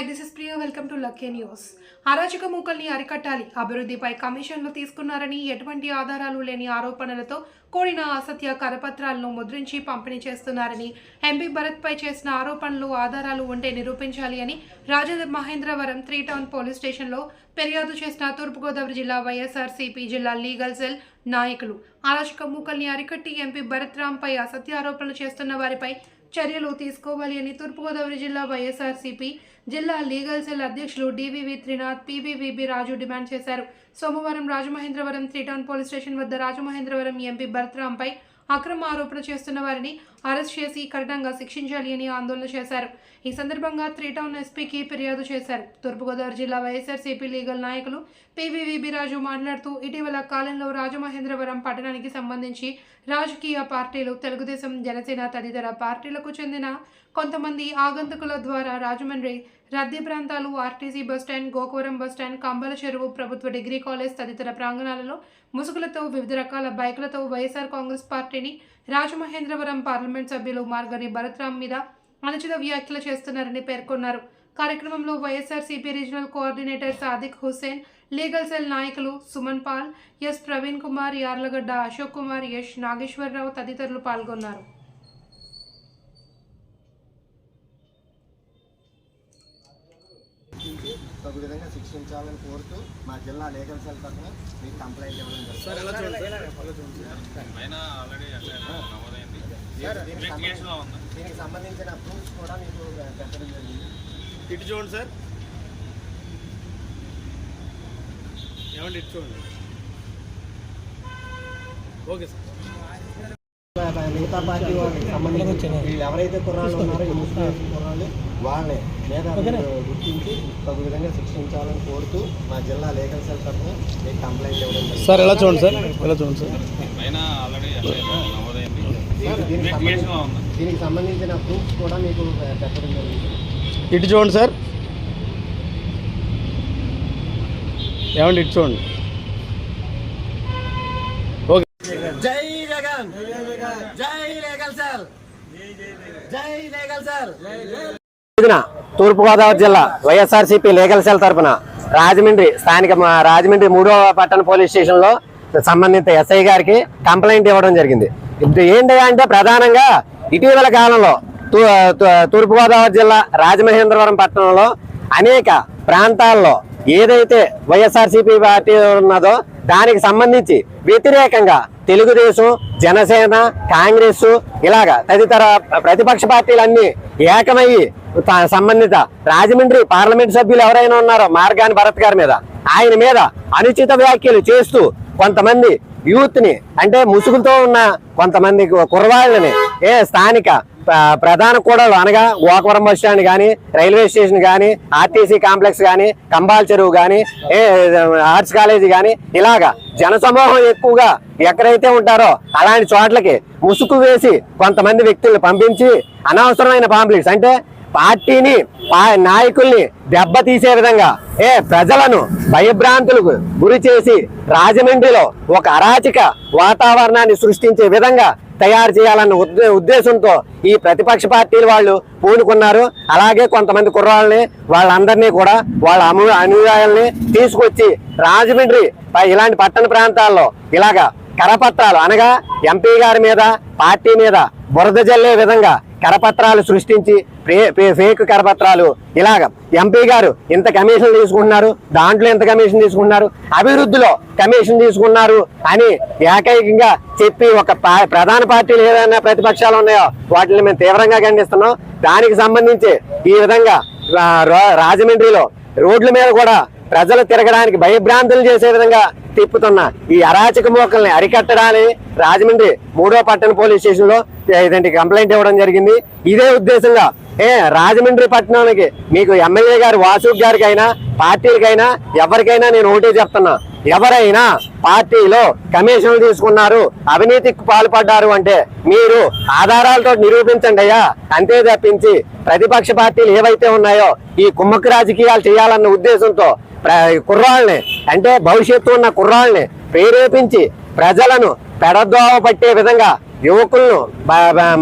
Hi this is Priya welcome to lucky news. అరాచక మూకల్ని అరికట్టాలి. అభివృద్ధిపై కమిషన్లు తీసుకున్నారని ఎటువంటి ఆధారాలు లేని ఆరోపణలతో కూడిన అసత్య కరపత్రాలను ముద్రించి పంపిణీ చేస్తున్నారని ఎంపీ భరత్పై చేసిన ఆరోపణలు ఆధారాలు ఉంటే నిరూపించాలి అని రాజమహేంద్రవరం త్రీ టౌన్ పోలీస్ స్టేషన్లో ఫిర్యాదు చేసిన తూర్పుగోదావరి జిల్లా వైఎస్ఆర్సీపీ జిల్లా లీగల్ సెల్ నాయకులు. అరాచక మూకల్ని అరికట్టి ఎంపీ భరత్రాంపై అసత్య ఆరోపణలు చేస్తున్న వారిపై చర్యలు తీసుకోవాలి అని తూర్పుగోదావరి జిల్లా వైఎస్ఆర్సీపీ జిల్లా లీగల్ సెల్ అధ్యక్షులు DVV Trinath PVVB Raju demand చేశారు. సోమవారం Rajamahendravaram three town police station వద్ద రాజమహేంద్రవరం ఎంపీ భరత్రాంపై అక్రమ ఆరోపణ చేస్తున్న వారిని అరెస్ట్ చేసి కఠినంగా శిక్షించాలి అని ఆందోళన చేశారు. ఈ సందర్భంగా త్రీ టౌన్ ఎస్పీకి ఫిర్యాదు చేశారు. తూర్పుగోదావరి జిల్లా వైఎస్ఆర్సీపీ లీగల్ నాయకులు పీవీవీబీ రాజు మాట్లాడుతూ ఇటీవల కాలంలో రాజమహేంద్రవరం పట్టణానికి సంబంధించి రాజకీయ పార్టీలు తెలుగుదేశం జనసేన తదితర పార్టీలకు చెందిన కొంతమంది ఆగంతకుల ద్వారా రాజమండ్రి రద్దీ ప్రాంతాలు RTC bus stand Gokuvaram bus stand Kambala Cheruvu ప్రభుత్వ డిగ్రీ కాలేజ్ తదితర ప్రాంగణాలలో ముసుగులతో వివిధ రకాల బైకులతో వైఎస్ఆర్ కాంగ్రెస్ పార్టీని రాజమహేంద్రవరం పార్లమెంట్ సభ్యులు మార్గని భరత్రామ్ మీద అనుచిత వ్యాఖ్యలు చేస్తున్నారని పేర్కొన్నారు. కార్యక్రమంలో YSRCP regional coordinator Sadiq Hussain legal cell నాయకులు సుమన్ పాల్ ఎస్ ప్రవీణ్ కుమార్ యార్లగడ్డ అశోక్ కుమార్ యష్ నాగేశ్వరరావు తదితరులు పాల్గొన్నారు. గుర్తించి తగు విధంగా శిక్షించాలని కోరుతూ మా జిల్లా లీగల్ సెల్ తరఫున మీకు కంప్లైంట్ ఇవ్వడం జరుగుతుంది. పైన ఆల్రెడీ నమోదైంది దీనికి- దీనికి ఇన్వెస్టిగేషన్లో ఉంది సంబంధించి- దీనికి సంబంధించిన ప్రూఫ్స్ కూడా మీకు పెట్టడం జరిగింది. ఇటు చూడండి సార్. ఏమండి ఇటు చూడండి. Okay sir. మిగతా పార్టీ వాళ్ళకి సంబంధించి వీళ్ళు ఎవరైతే కుర్రాళ్ళు ఉన్నారో ఈ ముస్లిం కుర్రాళ్ళు వాళ్ళని మీరు గుర్తించి తగు విధంగా శిక్షించాలని కోరుతూ మా జిల్లా లీగల్ సెల్ తరఫున మీకు కంప్లైంట్ ఇవ్వడం సార్ ఎలా చూడండి సార్? ఎలా చూడండి సార్? పైన ఆల్రెడీ దీనికి- దీనికి ఇన్వెస్టిగేషన్లో సంబంధించి- ఉంది దీనికి సంబంధించిన ప్రూఫ్స్ కూడా మీకు పెట్టడం జరిగింది. ఇటు చూడండి సార్. ఏమండి ఇటు చూడండి. ఓకే. జై జగన్. జై లీగల్ సెల్ జై లీగల్ సెల్ రోజున తూర్పుగోదావరి జిల్లా వైఎస్ఆర్సీపీ లీగల్ సెల్ తరపున రాజమండ్రి స్థానిక రాజమండ్రి మూడో పట్టణ పోలీస్ స్టేషన్లో సంబంధిత ఎస్ఐ గారికి కంప్లైంట్ ఇవ్వడం జరిగింది. ఇది ఏంటి అంటే ప్రధానంగా ఇటీవల కాలంలో తూ- తూర్పుగోదావరి జిల్లా రాజమహేంద్రవరం పట్టణంలో అనేక ప్రాంతాల్లో ఏదైతే వైఎస్ఆర్సీపీ పార్టీ ఉన్నదో దానికి సంబంధించి వ్యతిరేకంగా తెలుగుదేశం జనసేన కాంగ్రెస్ ఇలాగా తదితర ప్రతిపక్ష పార్టీలన్నీ ఏకమయ్యి సంబంధిత రాజమండ్రి పార్లమెంట్ సభ్యులు ఎవరైనా ఉన్నారో మార్గాని భరత్ గారి మీద ఆయన మీద అనుచిత వ్యాఖ్యలు చేస్తూ కొంతమంది యూత్ని అంటే ముసుగుతో ఉన్న కొంతమంది కుర్రవాళ్ళని ఏ స్థానిక ప్రధాన కూడలు అనగా గోకవరం బస్ స్టాండ్ కానీ రైల్వే స్టేషన్ కానీ ఆర్టీసీ కాంప్లెక్స్ కానీ కంబాల్ చెరువు కానీ ఏ ఆర్ట్స్ కాలేజీ కానీ ఇలాగా జనసమూహం ఎక్కువగా ఎక్కడైతే ఉంటారో అలాంటి చోట్లకి ముసుగు వేసి కొంతమంది వ్యక్తులను పంపించి అనవసరమైన పాంప్లెట్స్ అంటే పార్టీని నాయకుల్ని దెబ్బతీసే విధంగా ఏ ప్రజలను భయభ్రాంతులకు గురి చేసి రాజమండ్రిలో ఒక అరాచక వాతావరణాన్ని సృష్టించే విధంగా తయారు చేయాలన్న ఉద్దే- ఉద్దేశంతో ఈ ప్రతిపక్ష పార్టీలు వాళ్ళు పూనుకున్నారు. అలాగే కొంతమంది కుర్రాళ్ళని వాళ్ళందరినీ కూడా వాళ్ళ అము అనుయాయుల్ని తీసుకొచ్చి రాజమండ్రి ఇలాంటి పట్టణ ప్రాంతాల్లో ఇలాగా కరపత్రాలు అనగా ఎంపీ గారి మీద పార్టీ మీద బురద జల్లే విధంగా కరపత్రాలు సృష్టించి ఫేక్ కరపత్రాలు. ఇలాగ ఎంపీ గారు ఇంత కమిషన్ తీసుకుంటున్నారు దాంట్లో ఎంత కమిషన్ తీసుకుంటున్నారు అభివృద్ధిలో కమిషన్ తీసుకున్నారు అని ఏకైకంగా చెప్పి ఒక ప్రధాన పార్టీలు ఏదైనా ప్రతిపక్షాలు ఉన్నాయో వాటిని మేము తీవ్రంగా ఖండిస్తున్నాం. దానికి సంబంధించి ఈ విధంగా రా- రాజమండ్రిలో రోడ్ల మీద కూడా ప్రజలు తిరగడానికి భయభ్రాంతులు చేసే విధంగా తిప్పుతున్న ఈ అరాచక మోకల్ని అరికట్టడానికి రాజమండ్రి మూడో పట్టణ పోలీస్ స్టేషన్లో ఇదంటి కంప్లైంట్ ఇవ్వడం జరిగింది. ఇదే ఉద్దేశంగా ఏ రాజమండ్రి పట్టణానికి. మీకు ఎమ్మెల్యే గారు వాసు గారికి అయినా పార్టీలకైనా ఎవరికైనా నేను ఒకటే చెప్తున్నా. ఎవరైనా పార్టీలో కమిషన్లు తీసుకున్నారు అవినీతికి పాల్పడ్డారు అంటే మీరు ఆధారాలతో నిరూపించండి అయ్యా. అంతే తప్పించి ప్రతిపక్ష పార్టీలు ఏవైతే ఉన్నాయో ఈ కుమ్మక్కు రాజకీయాలు చేయాలన్న ఉద్దేశంతో ప్ర- కుర్రాళ్ళని అంటే భవిష్యత్తు ఉన్న కుర్రాళ్ళని ప్రేరేపించి ప్రజలను పెడద్రోవ పట్టే విధంగా యువకులను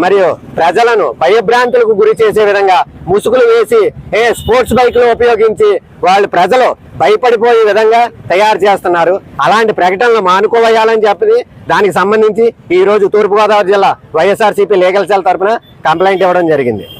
మరియు ప్రజలను భయభ్రాంతులకు గురి చేసే విధంగా ముసుగులు వేసి ఏ స్పోర్ట్స్ బైక్లు ఉపయోగించి వాళ్ళు ప్రజలు భయపడిపోయే విధంగా తయారు చేస్తున్నారు. అలాంటి ప్రకటనలు మానుకోవేయాలని చెప్పి దానికి సంబంధించి ఈరోజు తూర్పుగోదావరి జిల్లా వైఎస్ఆర్సీపీ లీగల్ సెల్ తరఫున కంప్లైంట్ ఇవ్వడం జరిగింది.